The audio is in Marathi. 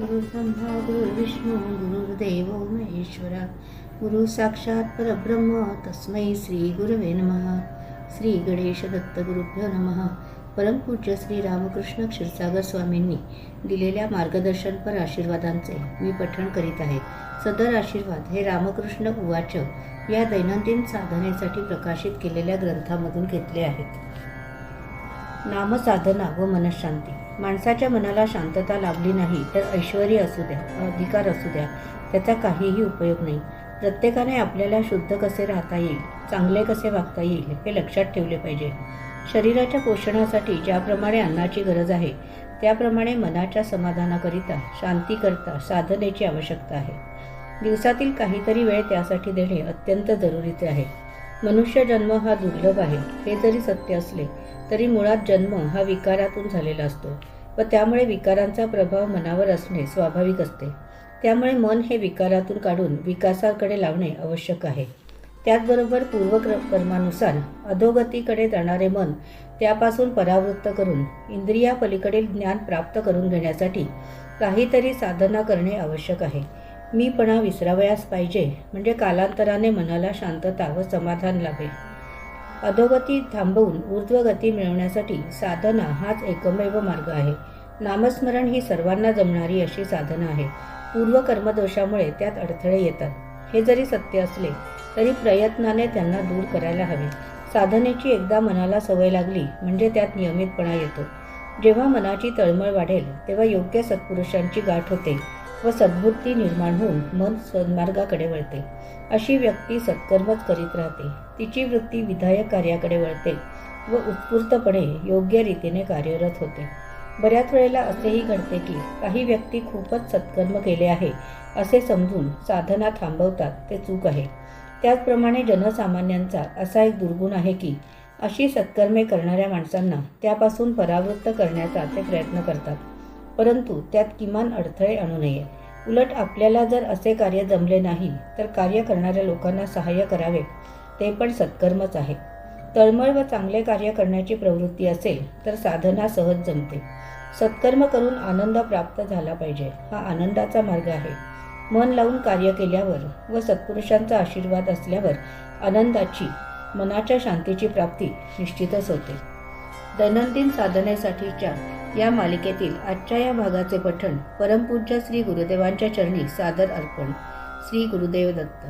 गुरुब्रह्मा गुरुविष्णू गुरुर्देव महेश्वरा। गुरु साक्षात परब्रह्म तस्मै श्री गुरवे नमः। श्री गणेश दत्त नमः। परमपूज्य श्री रामकृष्ण क्षीरसागर स्वामींनी दिलेल्या मार्गदर्शनपर आशीर्वादांचे मी पठण करीत आहे. सदर आशीर्वाद हे रामकृष्ण उवाच या दैनंदिन साधनेसाठी प्रकाशित केलेल्या ग्रंथामधून घेतले आहेत. नामसाधना व मनशांती. माणसाच्या मनाला शांतता लाभली नाही तर ऐश्वर असू द्या अधिकार असू द्या त्याचा काहीही उपयोग नाही. प्रत्येकाने आपल्याला शुद्ध कसे राहता येईल चांगले कसे वागता येईल हे लक्षात ठेवले पाहिजे. शरीराच्या पोषणासाठी ज्याप्रमाणे अन्नाची गरज आहे त्याप्रमाणे मनाच्या समाधानाकरिता शांतीकरिता साधनेची आवश्यकता आहे. दिवसातील काहीतरी वेळ त्यासाठी देणे अत्यंत जरुरीचे आहे. मनुष्य जन्म हा दुर्लभ आहे हे जरी सत्य असले तरी मुळात जन्म हा विकारातून झालेला असतो. व त्यामुळे विकारांचा प्रभाव मनावर असणे स्वाभाविक असते. त्यामुळे मन हे विकारातून काढून विकासाकडे लावणे आवश्यक आहे. त्याचबरोबर पूर्वकर्मानुसार अधोगतीकडे जाणारे मन त्यापासून परावृत्त करून इंद्रियापलीकडील ज्ञान प्राप्त करून घेण्यासाठी काहीतरी साधना करणे आवश्यक आहे. मीपणा विसरावयास पाहिजे म्हणजे कालांतराने मनाला शांतता व समाधान लाभेल अधोगती थांबवून ऊर्ध्वगती मिळवण्यासाठी साधना हाच एकमेव मार्ग आहे. नामस्मरण ही सर्वांना जमणारी अशी साधना आहे. पूर्व कर्मदोषामुळे त्यात अडथळे येतात. हे जरी सत्य असले तरी प्रयत्नाने त्यांना दूर करायला हवे. साधनेची एकदा मनाला सवय लागली म्हणजे त्यात नियमितपणा येतो. जेव्हा मनाची तळमळ वाढेल तेव्हा योग्य सत्पुरुषांची गाठ होते. व सद्बुद्धी निर्माण होऊन मन सन्मार्गाकडे वळते. अशी व्यक्ती सत्कर्मच करीत राहते. तिची वृत्ती विधायक कार्याकडे वळते व उत्स्फूर्तपणे योग्य रीतीने कार्यरत होते. बऱ्याच वेळेला असेही घडते की काही व्यक्ती खूपच सत्कर्म केले आहे असे समजून साधना थांबवतात ते चूक आहे. त्याचप्रमाणे जनसामान्यांचा असा एक दुर्गुण आहे की अशी सत्कर्मे करणाऱ्या माणसांना त्यापासून परावृत्त करण्याचा ते प्रयत्न करतात. परंतु त्यात किमान अडथळे आणू नये. उलट आपल्याला जर असे कार्य जमले नाही तर कार्य करणाऱ्या लोकांना सहाय्य करावे. ते पण सत्कर्मच आहे तळमळ व चांगले कार्य करण्याची प्रवृत्ती असेल तर साधना सहज जमते. सत्कर्म करून आनंद प्राप्त झाला पाहिजे हा आनंदाचा मार्ग आहे. मन लावून कार्य केल्यावर व सत्पुरुषांचा आशीर्वाद असल्यावर आनंदाची मनाच्या शांतीची प्राप्ती निश्चितच होते. दैनंदिन साधनेसाठीच्या या मालिकेतील आजच्या या भागाचे पठण परमपूज्य श्री गुरुदेवांच्या चरणी सादर अर्पण. श्री गुरुदेव दत्त.